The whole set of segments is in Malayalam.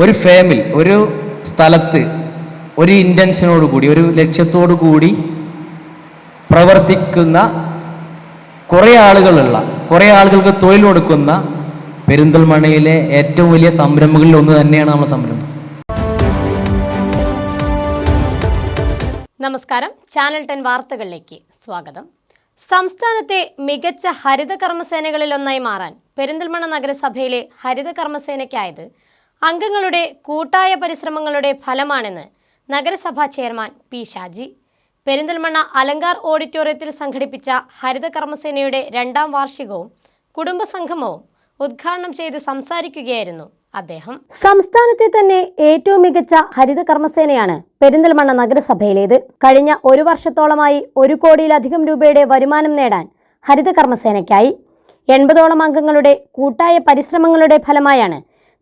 ഒരു ഫേമിൽ ഒരു സ്ഥലത്ത് ഒരു ഇന്റൻഷനോട് കൂടി ഒരു ലക്ഷ്യത്തോടു കൂടി പ്രവർത്തിക്കുന്ന കുറേ ആളുകളുള്ള കുറേ ആളുകൾക്ക് തൊഴിൽ കൊടുക്കുന്ന പെരിന്തൽമണയിലെ ഏറ്റവും വലിയ സംരംഭങ്ങളിൽ ഒന്ന് തന്നെയാണ് നമ്മുടെ സംരംഭം. നമസ്കാരം. ചാനൽ ടെൻ വാർത്തകളിലേക്ക് സ്വാഗതം. സംസ്ഥാനത്തെ മികച്ച ഹരിത കർമ്മസേനകളിലൊന്നായി മാറാൻ പെരിന്തൽമണ്ണ നഗരസഭയിലെ ഹരിത കർമ്മസേനയ്ക്കായത് അംഗങ്ങളുടെ കൂട്ടായ പരിശ്രമങ്ങളുടെ ഫലമാണെന്ന് നഗരസഭാ ചെയർമാൻ പി ഷാജി. പെരിന്തൽമണ്ണ അലങ്കാർ ഓഡിറ്റോറിയത്തിൽ സംഘടിപ്പിച്ച ഹരിത കർമ്മസേനയുടെ രണ്ടാം വാർഷികവും കുടുംബസംഗമവും ഉദ്ഘാടനം ചെയ്ത് സംസാരിക്കുകയായിരുന്നു അദ്ദേഹം. സംസ്ഥാനത്തെ തന്നെ ഏറ്റവും മികച്ച ഹരിത കർമ്മസേനയാണ് പെരിന്തൽമണ്ണ നഗരസഭയിലേത്. കഴിഞ്ഞ ഒരു വർഷത്തോളമായി ഒരു കോടിയിലധികം രൂപയുടെ വരുമാനം നേടാൻ ഹരിത കർമ്മസേനയ്ക്കായി. എൺപതോളം അംഗങ്ങളുടെ കൂട്ടായ പരിശ്രമങ്ങളുടെ ഫലമായാണ്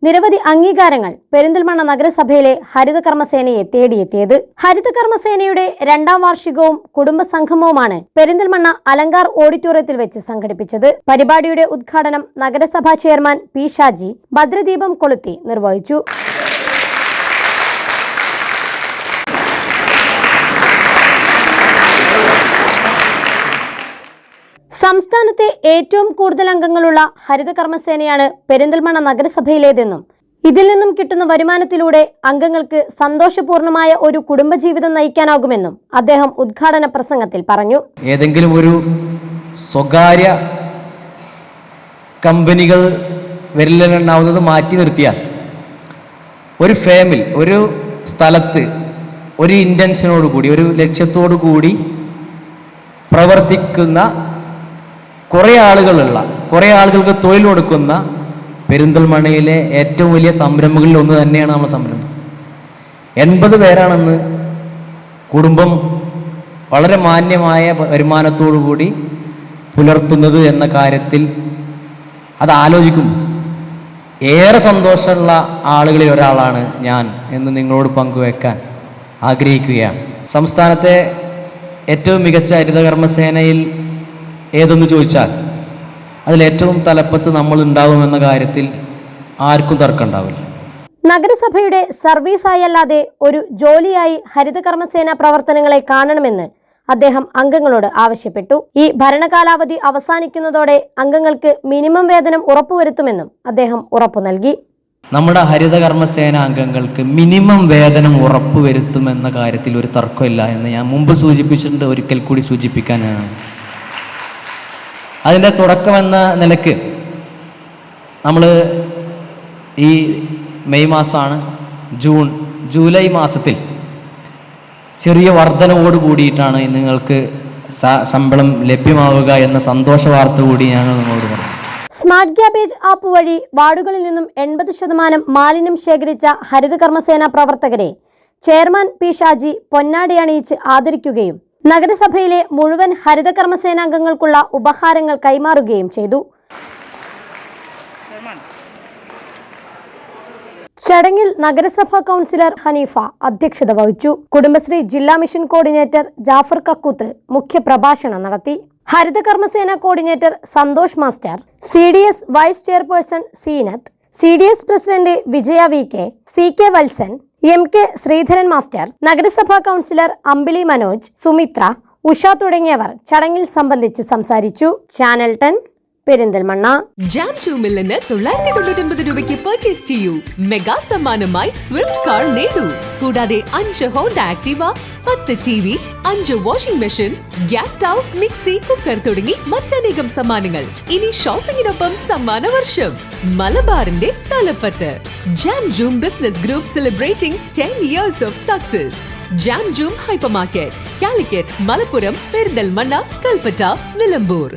നിരവധി അംഗീകാരങ്ങൾ പെരിന്തൽമണ്ണ നഗരസഭയിലെ ഹരിത കർമ്മസേനയെ തേടിയെത്തിയത്. ഹരിത കർമ്മസേനയുടെ രണ്ടാം വാർഷികവും കുടുംബസംഗമവുമാണ് പെരിന്തൽമണ്ണ അലങ്കാർ ഓഡിറ്റോറിയത്തിൽ വെച്ച് സംഘടിപ്പിച്ചത്. പരിപാടിയുടെ ഉദ്ഘാടനം നഗരസഭാ ചെയർമാൻ പി ഷാജി ഭദ്രദീപം കൊളുത്തി നിർവഹിച്ചു. സംസ്ഥാനത്തെ ഏറ്റവും കൂടുതൽ അംഗങ്ങളുള്ള ഹരിത കർമ്മസേനയാണ് പെരിന്തൽമണ്ണ നഗരസഭയിലേതെന്നും ഇതിൽ നിന്നും കിട്ടുന്ന വരുമാനത്തിലൂടെ അംഗങ്ങൾക്ക് സന്തോഷപൂർണമായ ഒരു കുടുംബജീവിതം നയിക്കാനാകുമെന്നും അദ്ദേഹം ഉദ്ഘാടന പ്രസംഗത്തിൽ പറഞ്ഞു. ഏതെങ്കിലും ഒരു സ്വകാര്യ കമ്പനികൾ വരില്ലെന്നുണ്ടാവുന്നത് മാറ്റി നിർത്തിയാൽ ഒരു ഫേമിൽ ഒരു സ്ഥലത്ത് ഒരു ഇന്റൻഷനോടുകൂടി ഒരു ലക്ഷ്യത്തോടു കൂടി പ്രവർത്തിക്കുന്ന കുറേ ആളുകളുള്ള കുറേ ആളുകൾക്ക് തൊഴിൽ കൊടുക്കുന്ന പെരിന്തൽമണയിലെ ഏറ്റവും വലിയ സംരംഭങ്ങളിൽ ഒന്ന് തന്നെയാണ് നമ്മുടെ സംരംഭം. എൺപത് പേരാണെന്ന് കുടുംബം വളരെ മാന്യമായ വരുമാനത്തോടു കൂടി പുലർത്തുന്നത് എന്ന കാര്യത്തിൽ അത് ആലോചിക്കും ഏറെ സന്തോഷമുള്ള ആളുകളിൽ ഒരാളാണ് ഞാൻ എന്ന് നിങ്ങളോട് പങ്കുവെക്കാൻ ആഗ്രഹിക്കുകയാണ്. സംസ്ഥാനത്തെ ഏറ്റവും മികച്ച ഹരിതകർമ്മസേനയിൽ ഏതെന്ന് ചോദിച്ചാൽ അതിലേറ്റവും തലപ്പത്ത് നമ്മൾ ഉണ്ടാകുമെന്ന കാര്യത്തിൽ ആർക്കും തർക്കമുണ്ടാവില്ല നഗരസഭയുടെ സർവീസായി അല്ലാതെ ഒരു ജോലിയായി ഹരിതകർമ്മസേന പ്രവർത്തനങ്ങളെ കാണണമെന്ന് അദ്ദേഹം അംഗങ്ങളോട് ആവശ്യപ്പെട്ടു. ഈ ഭരണകാലാവധി അവസാനിക്കുന്നതോടെ അംഗങ്ങൾക്ക് മിനിമം വേതനം ഉറപ്പുവരുത്തുമെന്നും അദ്ദേഹം ഉറപ്പു നൽകി. നമ്മുടെ ഹരിതകർമ്മസേന അംഗങ്ങൾക്ക് മിനിമം വേതനം ഉറപ്പുവരുത്തുമെന്ന കാര്യത്തിൽ ഒരു തർക്കമില്ല എന്ന് ഞാൻ മുമ്പ് സൂചിപ്പിച്ചിട്ടുണ്ട് ഒരിക്കൽ കൂടി സൂചിപ്പിക്കാനാണ്. അതിന്റെ തുടക്കമെന്ന നിലയ്ക്ക് നമ്മൾ ഈ മെയ് മാസമാണ് ജൂൺ ജൂലൈ മാസത്തിൽ ചെറിയ വർധനവോട് കൂടിയിട്ടാണ് നിങ്ങൾക്ക് ശമ്പളം ലഭ്യമാവുക എന്ന സന്തോഷ വാർത്ത കൂടി ഞാൻ നിങ്ങളോട് പറഞ്ഞു സ്മാർട്ട് ഗ്യാബേജ് ആപ്പ് വഴി വാർഡുകളിൽ നിന്നും എൺപത് ശതമാനം മാലിന്യം ശേഖരിച്ച ഹരിത കർമ്മസേന പ്രവർത്തകരെ ചെയർമാൻ പി ഷാജി പൊന്നാടി അണിയിച്ച് ആദരിക്കുകയും നഗരസഭയിലെ മുഴുവൻ ഹരിതകർമ്മസേനാംഗങ്ങൾക്കുള്ള ഉപഹാരങ്ങൾ കൈമാറുകയും ചെയ്തു. ചടങ്ങിൽ നഗരസഭാ കൗൺസിലർ ഹനീഫ അധ്യക്ഷത വഹിച്ചു. കുടുംബശ്രീ ജില്ലാ മിഷൻ കോർഡിനേറ്റർ ജാഫർ കക്കൂത്ത് മുഖ്യപ്രഭാഷണം നടത്തി. ഹരിതകർമ്മസേന coordinator Santhosh master C D S vice chairperson Seenath C D S president Vijaya V K C K Valsan M K Sreedharan master നഗരസഭാ കൗൺസിലർ അമ്പിളി മനോജ് സുമിത്ര ഉഷ തുടങ്ങിയവർ ചടങ്ങിൽ സംബന്ധിച്ച് സംസാരിച്ചു. Channel ten Perinthalmanna. ജാം ഷൂമിൽ നിന്ന് തൊള്ളായിരത്തി തൊണ്ണൂറ്റൊൻപത് രൂപയ്ക്ക് പർച്ചേസ് ചെയ്യൂ. മെഗാ സമ്മാനമായി സ്വിഫ്റ്റ് കാർ നേടൂ. കൂടാതെ അഞ്ച് ഹോണ്ട ആക്ടീവ പത്ത് ടി വി അഞ്ച് washing machine gas stove mixie cooker തുടങ്ങി മറ്റനേകം സമ്മാനങ്ങൾ. ഇനി ഷോപ്പിംഗിനൊപ്പം സമ്മാന വർഷം മലബാറിന്റെ തലപ്പത്ത് Jam Joom business group celebrating ten years of success Jam Joom hyper market Calicut Malappuram Perinthalmanna Kalpetta Nilambur